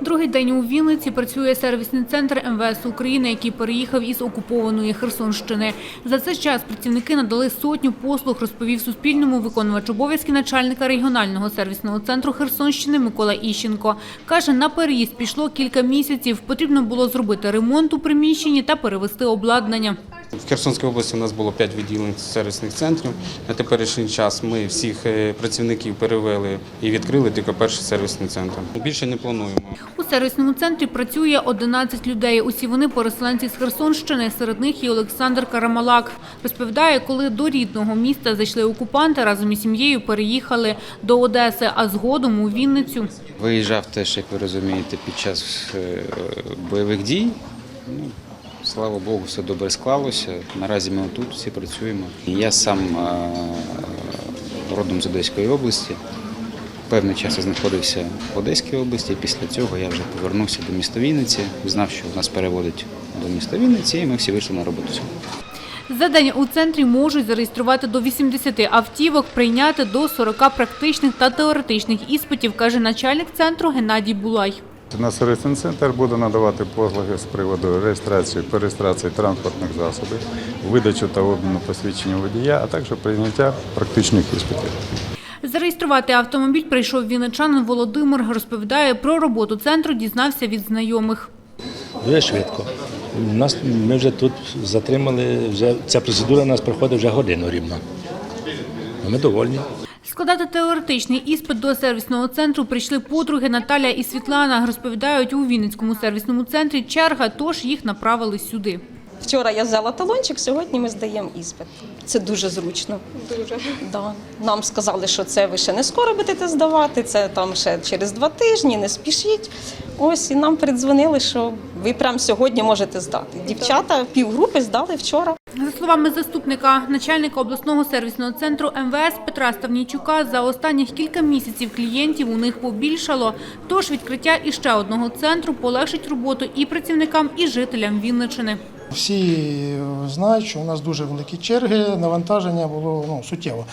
Другий день у Вінниці працює сервісний центр МВС України, який переїхав із окупованої Херсонщини. За цей час працівники надали сотню послуг, розповів Суспільному виконувач обов'язки начальника регіонального сервісного центру Херсонщини Микола Іщенко. Каже, на переїзд пішло кілька місяців. Потрібно було зробити ремонт у приміщенні та перевести обладнання. В Херсонській області у нас було 5 відділень сервісних центрів. На теперішній час ми всіх е, працівників перевели і відкрили тільки перший сервісний центр. Більше не плануємо. У сервісному центрі працює 11 людей. Усі вони переселенці з Херсонщини. Серед них і Олександр Карамалак. Розповідає, коли до рідного міста зайшли окупанти, разом із сім'єю переїхали до Одеси, а згодом у Вінницю. Виїжджав теж, як ви розумієте, під час е, бойових дій. Слава Богу, все добре склалося. Наразі ми тут всі працюємо. Я сам родом з Одеської області. Певний час я знаходився в Одеській області. Після цього я вже повернувся до міста Вінниці. Знав, що нас переводить до міста Вінниці, і ми всі вийшли на роботу. За день у центрі можуть зареєструвати до 80 автівок, прийняти до 40 практичних та теоретичних іспитів, каже начальник центру Геннадій Булай. На сервісний центр буде надавати послуги з приводу реєстрації, перереєстрації транспортних засобів, видачу та обміну посвідчення водія, а також прийняття практичних іспитів. Зареєструвати автомобіль прийшов вінничанин Володимир. Розповідає про роботу центру, дізнався від знайомих. Дуже швидко. У Нас, ми вже тут затримали, вже, ця процедура у нас проходить вже годину рівно. Ми довольні. Складати теоретичний іспит до сервісного центру прийшли подруги Наталя і Світлана. Розповідають, у Вінницькому сервісному центрі черга, тож їх направили сюди. Вчора я взяла талончик, сьогодні ми здаємо іспит. Це дуже зручно. Дуже. Да. Нам сказали, що це ви ще не скоро будете здавати, це там ще через два тижні, не спішіть. Ось і нам передзвонили, що ви прямо сьогодні можете здати. Дівчата півгрупи здали вчора. За словами заступника начальника обласного сервісного центру МВС Петра Ставнійчука, за останніх кілька місяців клієнтів у них побільшало. Тож відкриття іще одного центру полегшить роботу і працівникам, і жителям Вінничини. Всі знають, що у нас дуже великі черги, навантаження було ну, суттєво.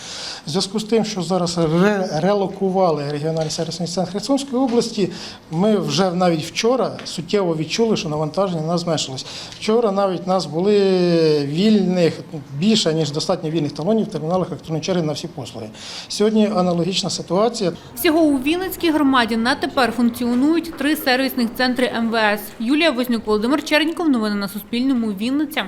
В зв'язку з тим, що зараз ре- релокували регіональний сервісний центр Херсонської області, ми вже навіть вчора суттєво відчули, що навантаження на нас зменшилось. Вчора навіть у нас були вільних більше, ніж достатньо вільних талонів в терміналах електронної черги на всі послуги. Сьогодні аналогічна ситуація. Всього у Вінницькій громаді на тепер функціонують три сервісних центри МВС. Юлія Вознюк, Володимир Черніков. Новини на Суспільному. Вінниця.